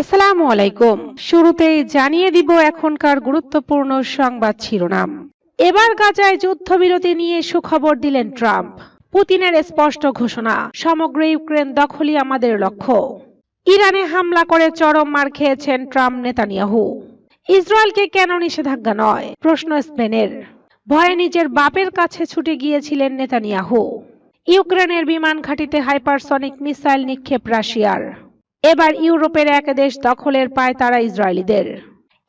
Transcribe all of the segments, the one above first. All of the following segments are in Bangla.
আসসালামু আলাইকুম। শুরুতেই জানিয়ে দিব এখনকার গুরুত্বপূর্ণ সংবাদ শিরোনাম। এবার গাজায় যুদ্ধবিরতি নিয়ে সুখবর দিলেন ট্রাম্প। পুতিনের স্পষ্ট ঘোষণা, সমগ্র ইউক্রেন দখলই আমাদের লক্ষ্য। ইরানে হামলা করে চরম মার খেয়েছেন ট্রাম্প নেতানিয়াহু। ইসরায়েলকে কেন নিষেধাজ্ঞা নয়? প্রশ্ন স্পেনের। ভয়ে নিজের বাপের কাছে ছুটে গিয়েছিলেন নেতানিয়াহু। ইউক্রেনের বিমান ঘাঁটিতে হাইপারসনিক মিসাইল নিক্ষেপ রাশিয়ার। এবার ইউরোপের এক দেশ দখলের পায় তারা ইসরায়েলিদের।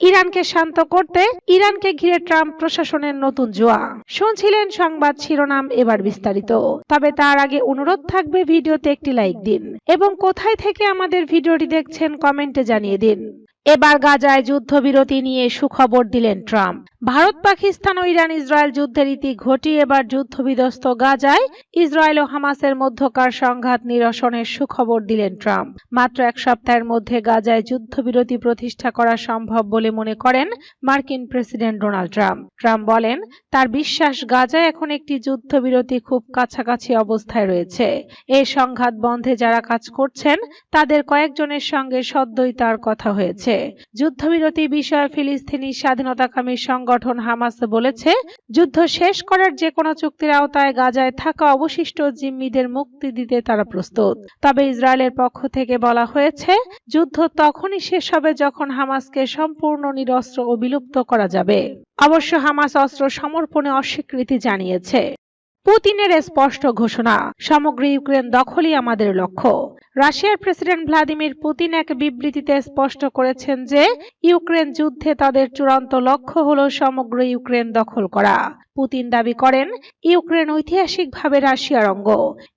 ইরানকে শান্ত করতে ইরানকে ঘিরে ট্রাম্প প্রশাসনের নতুন জোয়া। শুনছিলেন সংবাদ শিরোনাম এবার বিস্তারিত। তবে তার আগে অনুরোধ থাকবে ভিডিওতে একটি লাইক দিন এবং কোথায় থেকে আমাদের ভিডিওটি দেখছেন কমেন্টে জানিয়ে দিন। এবার গাজায় যুদ্ধবিরতি নিয়ে সুখবর দিলেন ট্রাম্প। ভারত, পাকিস্তান ও ইরান, ইসরায়েল যুদ্ধের ইতি ঘটিয়ে এবার যুদ্ধবিধ্বস্ত গাজায় ইসরায়েল ও হামাসের মধ্যকার সংঘাত নিরসনের সুখবর দিলেন ট্রাম্প। মাত্র এক সপ্তাহের মধ্যে গাজায় যুদ্ধবিরতি প্রতিষ্ঠা করা সম্ভব বলে মনে করেন মার্কিন প্রেসিডেন্ট ডোনাল্ড ট্রাম্প। ট্রাম্প বলেন, তার বিশ্বাস, গাজায় এখন একটি যুদ্ধবিরতি খুব কাছাকাছি অবস্থায় রয়েছে। এই সংঘাত বন্ধে যারা কাজ করছেন, তাদের কয়েকজনের সঙ্গে সদ্যই তার কথা হয়েছে। যুদ্ধবিরতি বিষয়ে ফিলিস্তিনি স্বাধীনতাকামী সংগঠন হামাস বলেছে, যুদ্ধ শেষ করার যে কোনো চুক্তির আওতায় গাজায় থাকা অবশিষ্ট জিম্মিদের মুক্তি দিতে তারা প্রস্তুত। তবে ইসরায়েলের পক্ষ থেকে বলা হয়েছে, যুদ্ধ তখনই শেষ হবে যখন হামাসকে সম্পূর্ণ নিরস্ত্র ও বিলুপ্ত করা যাবে। অবশ্য হামাস অস্ত্র সমর্পণে অস্বীকৃতি জানিয়েছে। পুতিনের স্পষ্ট ঘোষণা, সমগ্র ইউক্রেন দখলই আমাদের লক্ষ্য। রাশিয়ার প্রেসিডেন্ট ভ্লাদিমির পুতিন এক বিবৃতিতে স্পষ্ট করেছেন যে, ইউক্রেন যুদ্ধে তাদের চূড়ান্ত লক্ষ্য হল সমগ্র ইউক্রেন দখল করা। পুতিন দাবি করেন, ইউক্রেন ঐতিহাসিকভাবে রাশিয়ার অঙ্গ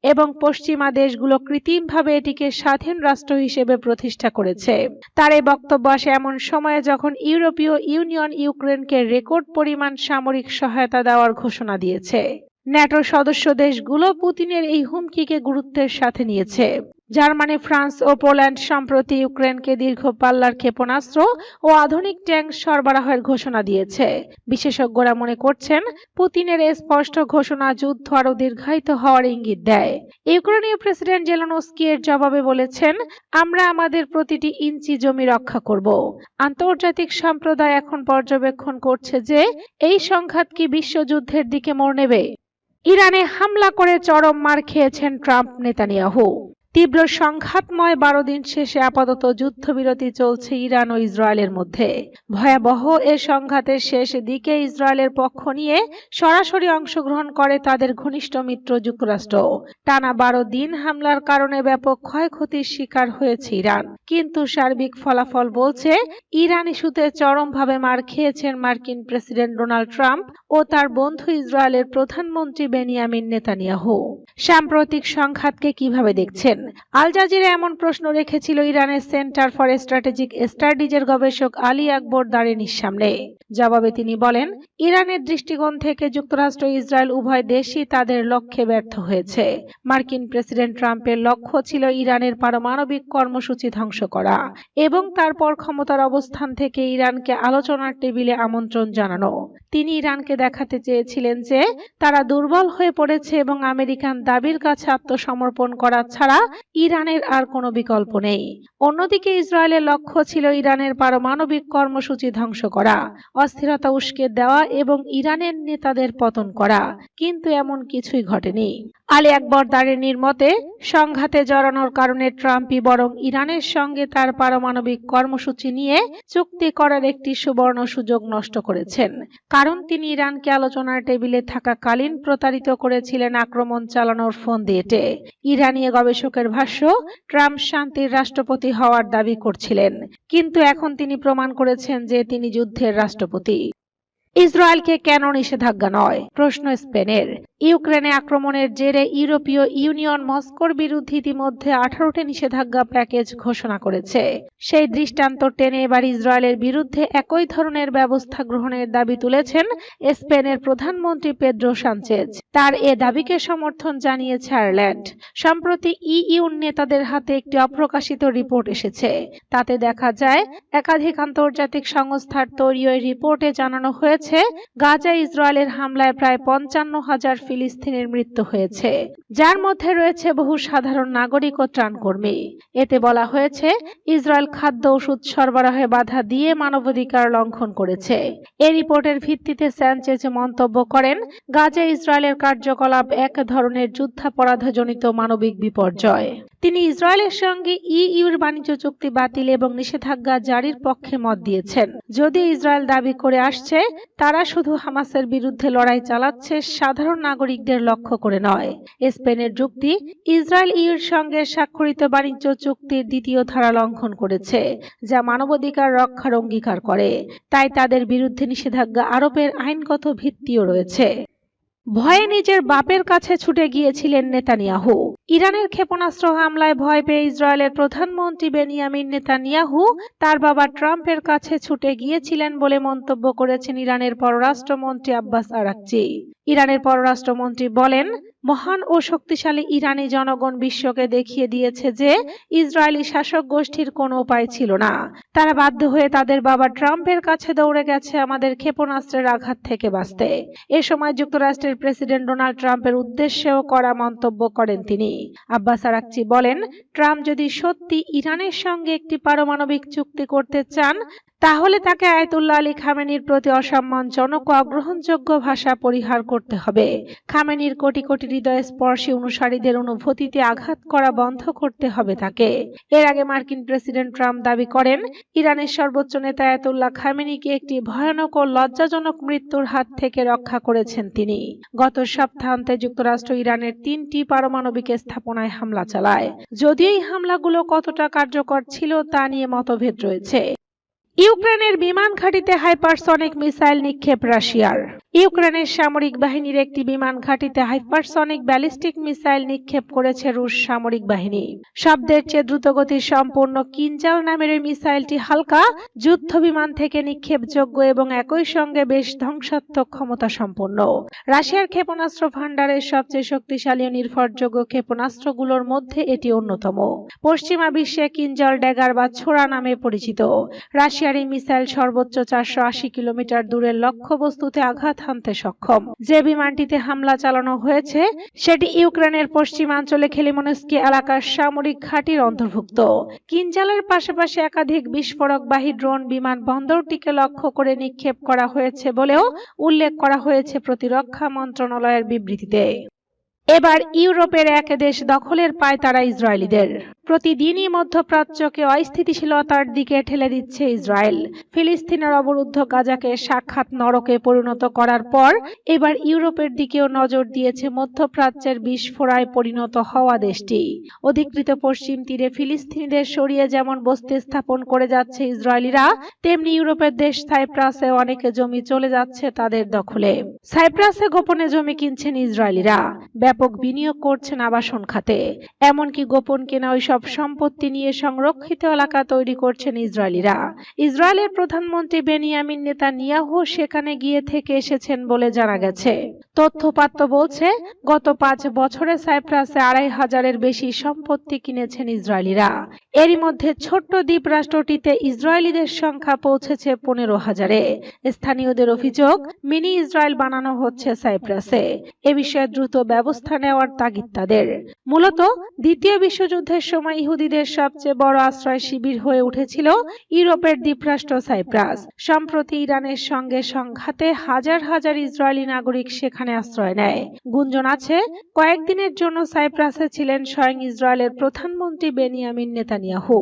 এবং পশ্চিমা দেশগুলো কৃত্রিমভাবে এটিকে স্বাধীন রাষ্ট্র হিসেবে প্রতিষ্ঠা করেছে। তার এই বক্তব্য আসে এমন সময়ে যখন ইউরোপীয় ইউনিয়ন ইউক্রেনকে রেকর্ড পরিমাণ সামরিক সহায়তা দেওয়ার ঘোষণা দিয়েছে। ন্যাটোর সদস্য দেশগুলো পুতিনের এই হুমকিকে গুরুত্বের সাথে নিয়েছে। জার্মানি, ফ্রান্স ও পোল্যান্ড সম্প্রতি ইউক্রেনকে দীর্ঘ পাল্লার ক্ষেপণাস্ত্র ও আধুনিক ট্যাঙ্ক সরবরাহের ঘোষণা দিয়েছে। বিশেষজ্ঞরা মনে করছেন, পুতিনের এই স্পষ্ট ঘোষণা যুদ্ধ আরও দীর্ঘায়িত হওয়ার ইঙ্গিত দেয়। ইউক্রেনীয় প্রেসিডেন্ট জেলনস্কি এর জবাবে বলেছেন, আমরা আমাদের প্রতিটি ইঞ্চি জমি রক্ষা করব। আন্তর্জাতিক সম্প্রদায় এখন পর্যবেক্ষণ করছে যে, এই সংঘাত কি বিশ্বযুদ্ধের দিকে মোড় নেবে। ইরানে হামলা করে চরম মার খেয়েছেন ট্রাম্প নেতানিয়াহু। তীব্র সংঘাতময় বারো দিন শেষে আপাতত যুদ্ধবিরতি চলছে ইরান ও ইসরায়েলের মধ্যে। ভয়াবহ এ সংঘাতের শেষ দিকে ইসরায়েলের পক্ষ নিয়ে সরাসরি অংশগ্রহণ করে তাদের ঘনিষ্ঠ মিত্র যুক্তরাষ্ট্র। টানা বারো দিন হামলার কারণে ব্যাপক ক্ষয়ক্ষতির শিকার হয়েছে ইরান। কিন্তু সার্বিক ফলাফল বলছে, ইরান ইস্যুতে চরমভাবে মার খেয়েছেন মার্কিন প্রেসিডেন্ট ডোনাল্ড ট্রাম্প ও তার বন্ধু ইসরায়েলের প্রধানমন্ত্রী বেনিয়ামিন নেতানিয়াহু। সাম্প্রতিক সংঘাতকে কীভাবে দেখছেন? আল জাজিরা এমন প্রশ্ন রেখেছিল ইরানের সেন্টার ফর স্ট্র্যাটেজিক স্টাডিজের গবেষক আলী আকবর দারেনির সামনে। জবাবে তিনি বলেন, ইরানের দৃষ্টিকোণ থেকে যুক্তরাষ্ট্র, ইসরায়েল উভয় দেশই তাদের লক্ষ্যে ব্যর্থ হয়েছে। মার্কিন প্রেসিডেন্ট ট্রাম্পের লক্ষ্য ছিল ইরানের পারমাণবিক কর্মসূচি ধ্বংস করা এবং তারপর ক্ষমতার অবস্থান থেকে ইরানকে আলোচনার টেবিলে আমন্ত্রণ জানানো। তিনি ইরানকে দেখাতে চেয়েছিলেন যে, তারা দুর্বল হয়ে পড়েছে এবং আমেরিকান দাবির কাছে আত্মসমর্পণ করা ছাড়া ইরানের আর কোনো বিকল্প নেই। অন্যদিকে ইসরায়েলের লক্ষ্য ছিল ইরানের পারমাণবিক কর্মসূচি ধ্বংস করা, অস্থিরতা উস্কে দেওয়া এবং ইরানের নেতাদের পতন করা, কিন্তু এমন কিছুই ঘটেনি। আলী আকবর দারেনির মতে সংঘাতে জড়ানোর কারণে ট্রাম্পই বরং ইরানের সঙ্গে তার পারমাণবিক কর্মসূচি নিয়ে চুক্তি করার একটি সুবর্ণ সুযোগ নষ্ট করেছেন। কারণ তিনি ইরানকে আলোচনার টেবিলে থাকাকালীন প্রতারিত করেছিলেন আক্রমণ চালানোর ফোন দিয়েটে। ইরানীয় গবেষকের ভাষ্য, ট্রাম্প শান্তির রাষ্ট্রপতি হওয়ার দাবি করছিলেন, কিন্তু এখন তিনি প্রমাণ করেছেন যে তিনি যুদ্ধের রাষ্ট্রপতি। ইসরায়েলকে কেন নিষেধাজ্ঞা নয়? প্রশ্ন স্পেনের। ইউক্রেনে আক্রমণের জেরে ইউরোপীয় ইউনিয়ন মস্কোর বিরুদ্ধে ইতিমধ্যে আঠারোটি নিষেধাজ্ঞা প্যাকেজ ঘোষণা করেছে। সেই দৃষ্টান্ত টেনে এবার ইসরায়েলের বিরুদ্ধে একই ধরনের ব্যবস্থা গ্রহণের দাবি তুলেছেন স্পেনের প্রধানমন্ত্রী পেদ্রো সানচেজ। তার এ দাবিকে সমর্থন জানিয়েছে আয়ারল্যান্ড। সম্প্রতি ইইউ নেতাদের হাতে একটি অপ্রকাশিত রিপোর্ট এসেছে। তাতে দেখা যায়, একাধিক আন্তর্জাতিক সংস্থার তৈরি ওই রিপোর্টে জানানো হয়েছে গাজা ইসরায়েলের হামলায় প্রায় পঞ্চান্ন হাজার ফিলিস্তিনের মৃত্যু হয়েছে, যার মধ্যে রয়েছে বহু সাধারণ নাগরিক ও ত্রাণকর্মী। এতে বলা হয়েছে, ইসরায়েল খাদ্য ওষুধ সরবরাহে বাধা দিয়ে মানবাধিকার লঙ্ঘন করেছে। এ রিপোর্টের ভিত্তিতে স্যানচেজ মন্তব্য করেন গাজা ইসরায়েলের কার্যকলাপ এক ধরনের যুদ্ধাপরাধজনিত মানবিক বিপর্যয়। তিনি ইসরায়েলের সঙ্গে ইইউর বাণিজ্য চুক্তি বাতিল এবং নিষেধাজ্ঞা জারির পক্ষে মত দিয়েছেন। যদি ইসরায়েল দাবি করে আসছে, তারা শুধু হামাসের বিরুদ্ধে লড়াই চালাচ্ছে সাধারণ নাগরিকদের লক্ষ্য করে নয়। স্পেনের যুক্তি ইসরায়েল ইউর সঙ্গে স্বাক্ষরিত বাণিজ্য চুক্তির দ্বিতীয় ধারা লঙ্ঘন করেছে, যা মানবাধিকার রক্ষার অঙ্গীকার করে। তাই তাদের বিরুদ্ধে নিষেধাজ্ঞা আরোপের আইনগত ভিত্তিও রয়েছে। ভয়ে নিজের বাপের কাছে ছুটে গিয়েছিলেন নেতানিয়াহু। ইরানের ক্ষেপণাস্ত্র হামলায় ভয় পেয়ে ইসরায়েলের প্রধানমন্ত্রী বেনিয়ামিন নেতানিয়াহু, তার বাবা ট্রাম্পের কাছে ছুটে গিয়েছিলেন বলে মন্তব্য করেছেন ইরানের পররাষ্ট্রমন্ত্রী আব্বাস আরাকচি। ইরানের পররাষ্ট্রমন্ত্রী বলেন, মহান ও শক্তিশালী ইরানি জনগণ বিশ্বকে দেখিয়ে দিয়েছে যে ইসরায়েলি শাসক গোষ্ঠীর কোনো উপায় ছিল না। তারা বাধ্য হয়ে তাদের বাবা ট্রাম্পের কাছে দৌড়ে গেছে আমাদের ক্ষেপণাস্ত্রের আঘাত থেকে বাঁচতে। এ সময় যুক্তরাষ্ট্রের প্রেসিডেন্ট ডোনাল্ড ট্রাম্পের উদ্দেশ্যেও করা মন্তব্য করেন তিনি। আব্বাস আরাকচি বলেন, ট্রাম্প যদি সত্যি ইরানের সঙ্গে একটি পারমাণবিক চুক্তি করতে চান তাহলে তাকে আয়তুল্লাহ আলী খামেনির প্রতি অসম্মানজনক ও অগ্রহণযোগ্য ভাষা পরিহার করতে হবে। খামেনির কোটি কোটি হৃদয় স্পর্শী অনুসারীদের অনুভূতিতে আঘাত করা বন্ধ করতে হবে তাকে। এর আগে মার্কিন প্রেসিডেন্ট ট্রাম্প দাবি করেন, ইরানের সর্বোচ্চ নেতা আয়াতুল্লাহ খামেনিকে একটি ভয়ানক ও লজ্জাজনক মৃত্যুর হাত থেকে রক্ষা করেছেন তিনি। গত সপ্তাহান্তে যুক্তরাষ্ট্র ইরানের তিনটি পারমাণবিক স্থাপনায় হামলা চালায়। যদিও এই হামলাগুলো কতটা কার্যকর ছিল তা নিয়ে মতভেদ রয়েছে। ইউক্রেনের বিমান ঘাঁটিতে হাইপারসনিক মিসাইল নিক্ষেপ রাশিয়ার। ইউক্রেনের সামরিক বাহিনীর একটি বিমান ঘাঁটিতে হাইপারসনিক ব্যালিস্টিক মিসাইল নিক্ষেপ করেছে রুশ সামরিক বাহিনী। শব্দের চেয়ে দ্রুতগতির সম্পূর্ণ কিনজাল নামের এই মিসাইলটি হালকা যুদ্ধ বিমান থেকে নিক্ষেপযোগ্য এবং একই সঙ্গে বেশ ধ্বংসাত্মক ক্ষমতা সম্পন্ন রাশিয়ার ক্ষেপণাস্ত্র ভান্ডারের সবচেয়ে শক্তিশালী ও নির্ভরযোগ্য ক্ষেপণাস্ত্রগুলোর মধ্যে এটি অন্যতম। পশ্চিমা বিশ্বে কিনজল ড্যাগার বা ছোড়া নামে পরিচিত। রাশিয়ার এই মিসাইল সর্বোচ্চ চারশো আশি কিলোমিটার দূরের লক্ষ্যবস্তুতে আঘাত হানতে সক্ষম। যে বিমানটিতে হামলা চালানো হয়েছে, সেটি ইউক্রেনের পশ্চিমাঞ্চলে খেলিমনস্কি এলাকার সামরিক ঘাঁটির অন্তর্ভুক্ত। কিনজালের পাশাপাশি একাধিক বিস্ফোরকবাহী ড্রোন বিমান বন্দরটিকে লক্ষ্য করে নিক্ষেপ করা হয়েছে বলেও উল্লেখ করা হয়েছে প্রতিরক্ষা মন্ত্রণালয়ের বিবৃতিতে। এবার ইউরোপের এক দেশ দখলের পায় তারা ইসরায়েলিদের। প্রতিদিনই মধ্যপ্রাচ্যকে অস্থিতিশীলতার দিকে ঠেলে দিচ্ছে ইসরায়েল। ফিলিস্তিনের অবরুদ্ধ গাজাকে সাক্ষাৎ নরকে পরিণত করার পর এবার ইউরোপের দিকেও নজর দিয়েছে মধ্যপ্রাচ্যের বিস্ফোরায় পরিণত হওয়া দেশটি। অধিকৃত পশ্চিম তীরে ফিলিস্তিনিদের সরিয়ে যেমন বস্তি স্থাপন করে যাচ্ছে ইসরায়েলিরা, তেমনি ইউরোপের দেশ সাইপ্রাসে অনেকে জমি চলে যাচ্ছে তাদের দখলে। সাইপ্রাসে গোপনে জমি কিনছেন ইসরায়েলিরা। ব্যাপক বিনিয়োগ করছেন আবাসন খাতে। এমনকি গোপন কেনা ওইসব সম্পত্তি নিয়ে সংরক্ষিত এলাকা তৈরি করছেন ইসরায়েলিরা। ইসরায়েলের প্রধানমন্ত্রী বেনিয়ামিন নেতানিয়াহু সেখানে গিয়ে থেকে এসেছেন বলে জানা গেছে। তথ্যপাত্র বলছে, গত পাঁচ বছরে সাইপ্রাসে আড়াই হাজারের বেশি সম্পত্তি কিনেছেন ইসরায়েলিরা। এরই মধ্যে ছোট্ট দ্বীপ রাষ্ট্রটিতে ইসরায়েলিদের সংখ্যা পৌঁছেছে পনেরো হাজারে। স্থানীয়দের অভিযোগ, মিনি ইসরায়েল বানানো হচ্ছে সাইপ্রাসে। এ বিষয়ে দ্রুত ব্যবস্থা নেওয়ার তাগিদ তাদের। মূলত, দ্বিতীয় বিশ্বযুদ্ধের সময় ইহুদিদের সবচেয়ে বড় আশ্রয় শিবির হয়ে উঠেছিল ইউরোপের দ্বীপরাষ্ট্র সাইপ্রাস। সম্প্রতি ইরানের সঙ্গে সংঘাতে হাজার হাজার ইসরায়েলি নাগরিক সেখানে আশ্রয় নেয়। গুঞ্জন আছে, কয়েকদিনের জন্য সাইপ্রাসে ছিলেন স্বয়ং ইসরায়েলের প্রধানমন্ত্রী বেনিয়ামিন নেতানিয়াহু।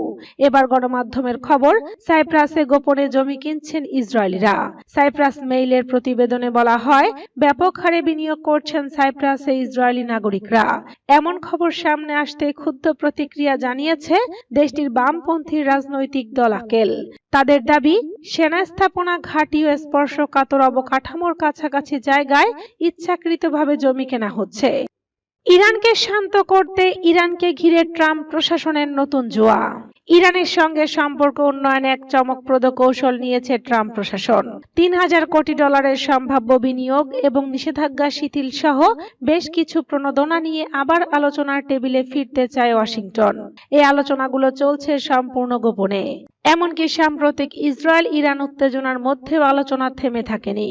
এবার গণমাধ্যমের খবর, সাইপ্রাসে গোপনে জমি কিনছেন ইসরায়েলিরা। সাইপ্রাস মেইলের প্রতিবেদনে বলা হয়, ব্যাপক হারে বিনিয়োগ করছেন সাইপ্রাসে ইসরায়েলি নাগরিকরা। এমন খবর সামনে আসতে ক্ষুব্ধ প্রতিক্রিয়া জানিয়েছে দেশটির বামপন্থী রাজনৈতিক দল আকেল। তাদের দাবি সেনা স্থাপনা ঘাঁটি ও স্পর্শকাতর অবকাঠামোর কাছাকাছি জায়গায় ইচ্ছাকৃতভাবে জমি কেনা হচ্ছে। ইরানকে শান্ত করতে ইরানকে ঘিরে ট্রাম্প প্রশাসনের নতুন জোয়া। ইরানের সঙ্গে সম্পর্ক উন্নয়নে এক চমকপ্রদ কৌশল নিয়েছে ট্রাম্প প্রশাসন। তিন হাজার কোটি ডলারের সম্ভাব্য বিনিয়োগ এবং নিষেধাজ্ঞা শিথিল সহ বেশ কিছু প্রণোদনা নিয়ে আবার আলোচনার টেবিলে ফিরতে চায় ওয়াশিংটন। এই আলোচনাগুলো চলছে সম্পূর্ণ গোপনে। এমনকি সাম্প্রতিক ইসরায়েল ইরান উত্তেজনার মধ্যেও আলোচনা থেমে থাকেনি।